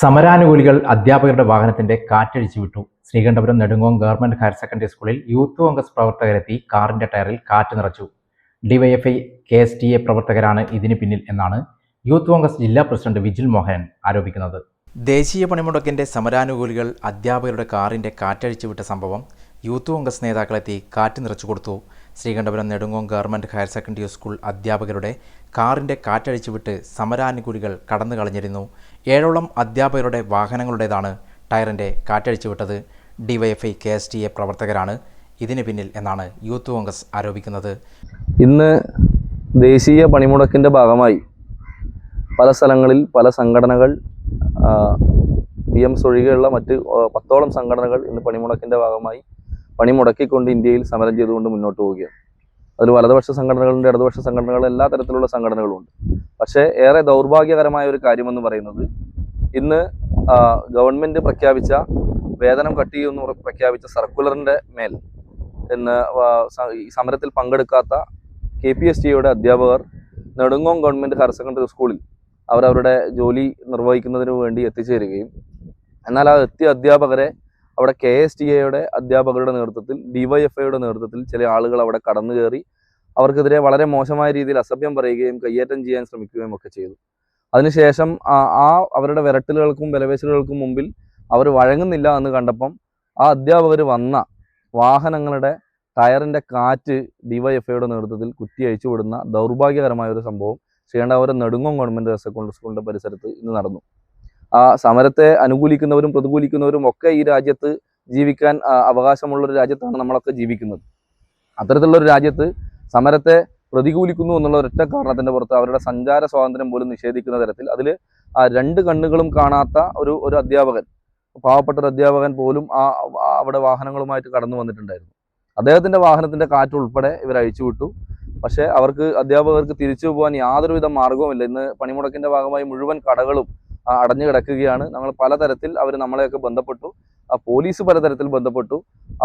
സമരാനുകൂലികൾ അധ്യാപകരുടെ വാഹനത്തിന്റെ കാറ്റഴിച്ചു വിട്ടു. Sreekandapuram Nedungome government higher secondary സ്കൂളിൽ യൂത്ത് കോൺഗ്രസ് പ്രവർത്തകരെത്തി കാറിന്റെ ടയറിൽ കാറ്റ് നിറച്ചു. DYFI K S T A പ്രവർത്തകരാണ് ഇതിന് പിന്നിൽ എന്നാണ് യൂത്ത് കോൺഗ്രസ് ജില്ലാ പ്രസിഡന്റ് വിജിൽ മോഹൻ ആരോപിക്കുന്നത്. ദേശീയ പണിമുടക്കിന്റെ സമരാനുകൂലികൾ അധ്യാപകരുടെ കാറിന്റെ കാറ്റഴിച്ചു വിട്ട സംഭവം യൂത്ത് കോൺഗ്രസ് നേതാക്കളെത്തി കാറ്റ് നിറച്ചു കൊടുത്തു. Sreekandapuram Nedungom government higher secondary school അധ്യാപകരുടെ കാറിന്റെ കാറ്റഴിച്ചുവിട്ട് സമരാനുകൂലികൾ കടന്നു കളഞ്ഞിരുന്നു. ഏഴോളം അധ്യാപകരുടെ വാഹനങ്ങളുടേതാണ് ടയറിന്റെ കാറ്റഴിച്ചുവിട്ടത് DYFI K S T A പ്രവർത്തകരാണ് ഇതിന് പിന്നിൽ എന്നാണ് യൂത്ത് കോൺഗ്രസ് ആരോപിക്കുന്നത്. ഇന്ന് ദേശീയ പണിമുടക്കിന്റെ ഭാഗമായി പല സ്ഥലങ്ങളിൽ പല സംഘടനകൾ പി എം ഒഴികെയുള്ള മറ്റ് പത്തോളം സംഘടനകൾ ഇന്ന് പണിമുടക്കിന്റെ ഭാഗമായി പണിമുടക്കിക്കൊണ്ട് ഇന്ത്യയിൽ സമരം ചെയ്തുകൊണ്ട് മുന്നോട്ട് പോവുകയാണ്. അതിൽ വലതുപക്ഷ സംഘടനകളുണ്ട് ഇടതുപക്ഷ സംഘടനകൾ എല്ലാ തരത്തിലുള്ള സംഘടനകളുമുണ്ട് പക്ഷേ ഏറെ ദൗർഭാഗ്യകരമായ ഒരു കാര്യമെന്ന് പറയുന്നത് ഇന്ന് ഗവൺമെന്റ് പ്രഖ്യാപിച്ച വേതനം കട്ട് ചെയ്യുമെന്ന് പ്രഖ്യാപിച്ച സർക്കുലറിന്റെ മേൽ ഇന്ന് സമരത്തിൽ പങ്കെടുക്കാത്ത കെ പി എസ് ടിയുടെ അധ്യാപകർ നെടുങ്കോം ഗവൺമെന്റ് ഹയർ സെക്കൻഡറി സ്കൂളിൽ അവരവരുടെ ജോലി നിർവഹിക്കുന്നതിന് വേണ്ടി എത്തിച്ചേരുകയും എന്നാൽ ആ എത്തിയ അധ്യാപകരെ അവിടെ കെ എസ് ടി എയുടെ അധ്യാപകരുടെ നേതൃത്വത്തിൽ ഡിവൈഎഫ്ഐയുടെ നേതൃത്വത്തിൽ ചില ആളുകൾ അവിടെ കടന്നു കയറി അവർക്കെതിരെ വളരെ മോശമായ രീതിയിൽ അസഭ്യം പറയുകയും കയ്യേറ്റം ചെയ്യാൻ ശ്രമിക്കുകയും ഒക്കെ ചെയ്തു. അതിനുശേഷം ആ അവരുടെ വിരട്ടലുകൾക്കും വിലവേശലുകൾക്കും മുമ്പിൽ അവർ വഴങ്ങുന്നില്ല എന്ന് കണ്ടപ്പം ആ അധ്യാപകർ വന്ന വാഹനങ്ങളുടെ ടയറിന്റെ കാറ്റ് ഡിവൈഎഫ്ഐയുടെ നേതൃത്വത്തിൽ കുത്തി അയച്ചു വിടുന്ന ദൗർഭാഗ്യകരമായ ഒരു സംഭവം Sreekandapuram Nedungome government higher secondary സ്കൂളിന്റെ പരിസരത്ത് ഇന്ന് നടന്നു. ആ സമരത്തെ അനുകൂലിക്കുന്നവരും പ്രതികൂലിക്കുന്നവരും ഒക്കെ ഈ രാജ്യത്ത് ജീവിക്കാൻ അവകാശമുള്ള ഒരു രാജ്യത്താണ് നമ്മളൊക്കെ ജീവിക്കുന്നത്. അത്തരത്തിലുള്ള ഒരു രാജ്യത്ത് സമരത്തെ പ്രതികൂലിക്കുന്നു എന്നുള്ള ഒരൊറ്റ കാരണത്തിന്റെ പുറത്ത് അവരുടെ സഞ്ചാര സ്വാതന്ത്ര്യം പോലും നിഷേധിക്കുന്ന തരത്തിൽ അതിൽ ആ രണ്ട് കണ്ണുകളും കാണാത്ത ഒരു ഒരു അധ്യാപകൻ പാവപ്പെട്ട ഒരു അധ്യാപകൻ പോലും ആ അവിടെ വാഹനങ്ങളുമായിട്ട് കടന്നു വന്നിട്ടുണ്ടായിരുന്നു. അദ്ദേഹത്തിന്റെ വാഹനത്തിന്റെ കാറ്റ് ഉൾപ്പെടെ ഇവർ അഴിച്ചുവിട്ടു പക്ഷേ അവർക്ക് അധ്യാപകർക്ക് തിരിച്ചു പോകാൻ യാതൊരുവിധ മാർഗവുമില്ല ഇന്ന് പണിമുടക്കിന്റെ ഭാഗമായി മുഴുവൻ കടകളും അടഞ്ഞു കിടക്കുകയാണ്. നമ്മൾ പലതരത്തിൽ അവർ നമ്മളെയൊക്കെ ബന്ധപ്പെട്ടു. ആ, പോലീസ് പലതരത്തിൽ ബന്ധപ്പെട്ടു.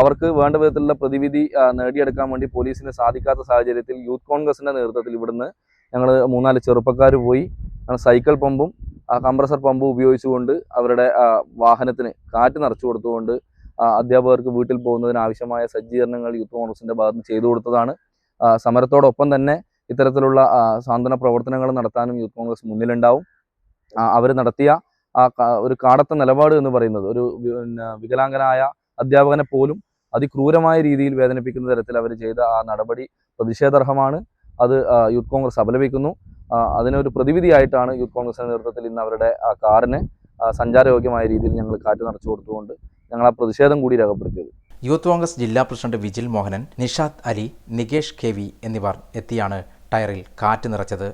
അവർക്ക് വേണ്ട വിധത്തിലുള്ള പ്രതിവിധി നേടിയെടുക്കാൻ വേണ്ടി പോലീസിന് സാധിക്കാത്ത സാഹചര്യത്തിൽ യൂത്ത് കോൺഗ്രസിന്റെ നേതൃത്വത്തിൽ ഇവിടുന്ന് ഞങ്ങൾ മൂന്നാൽ ചെറുപ്പക്കാർ പോയി. സൈക്കിൾ പമ്പും കംപ്രസർ പമ്പും ഉപയോഗിച്ചുകൊണ്ട് അവരുടെ വാഹനത്തിന് കാറ്റ് നിറച്ചു കൊടുത്തുകൊണ്ട് അധ്യാപകർക്ക് വീട്ടിൽ പോകുന്നതിന് ആവശ്യമായ സജ്ജീകരണങ്ങൾ യൂത്ത് കോൺഗ്രസിന്റെ ഭാഗത്ത് ചെയ്തു കൊടുത്തതാണ്. സമരത്തോടൊപ്പം തന്നെ ഇത്തരത്തിലുള്ള സാന്ത്വന പ്രവർത്തനങ്ങൾ നടത്താനും യൂത്ത് കോൺഗ്രസ് മുന്നിലുണ്ടാവും. അവർ നടത്തിയ ആ ഒരു കാടത്ത നിലപാട് എന്ന് പറയുന്നത്. ഒരു വികലാംഗനായ അധ്യാപകനെ പോലും അതിക്രൂരമായ രീതിയിൽ വേദനിപ്പിക്കുന്ന തരത്തിൽ അവർ ചെയ്ത ആ നടപടി പ്രതിഷേധാർഹമാണ്. അത് യൂത്ത് കോൺഗ്രസ് അപലപിക്കുന്നു. അതിനൊരു പ്രതിവിധിയായിട്ടാണ് യൂത്ത് കോൺഗ്രസിന്റെ നേതൃത്വത്തിൽ ഇന്ന് അവരുടെ ആ കാറിന് സഞ്ചാരയോഗ്യമായ രീതിയിൽ ഞങ്ങൾ കാറ്റ് നിറച്ചു കൊടുത്തുകൊണ്ട് ഞങ്ങൾ ആ പ്രതിഷേധം കൂടി രേഖപ്പെടുത്തിയത്. യൂത്ത് കോൺഗ്രസ് ജില്ലാ president Vijil Mohanan Nishad Ali Nikesh K V എന്നിവർ എത്തിയാണ് ടയറിൽ കാറ്റ് നിറച്ചത്.